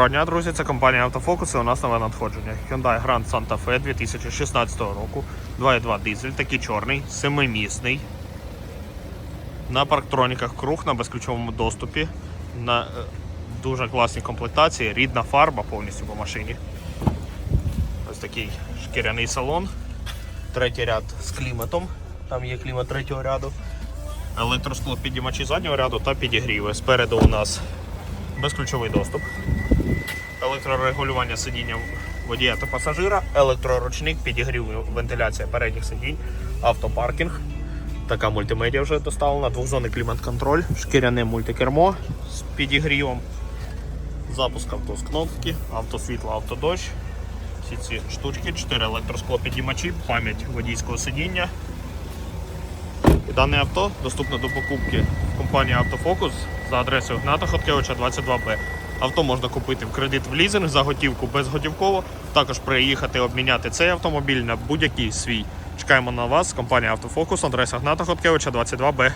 Доброго дня, друзі! Це компанія Автофокус і у нас нове надходження. Hyundai Grand Santa Fe 2016 року. 2.2 дизель, такий чорний, семимісний. На парктроніках круг на безключовому доступі. На е, дуже класній комплектації, рідна фарба повністю по машині. Ось такий шкіряний салон. Третій ряд з кліматом. Там є клімат третього ряду. Електроскло підіймачі заднього ряду та підігріви. Спереду у нас безключовий доступ, електрорегулювання сидіння водія та пасажира, електроручник, підігрів вентиляція передніх сидінь, автопаркінг. Така мультимедіа вже доставлена, двохзонний клімат-контроль, шкіряне мультикермо з підігрівом, запуск авто з кнопки, автосвітло, автодощ. Всі ці штучки, 4 електросклопідіймачі, пам'ять водійського сидіння. І дане авто доступно до покупки компанії Автофокус за адресою Гната Хоткевича 22Б. Авто можна купити в кредит в лізинг за готівку безготівково. Також приїхати обміняти цей автомобіль на будь-який свій. Чекаємо на вас. Компанія Автофокус, Андрей Сагната Хоткевича 22Б.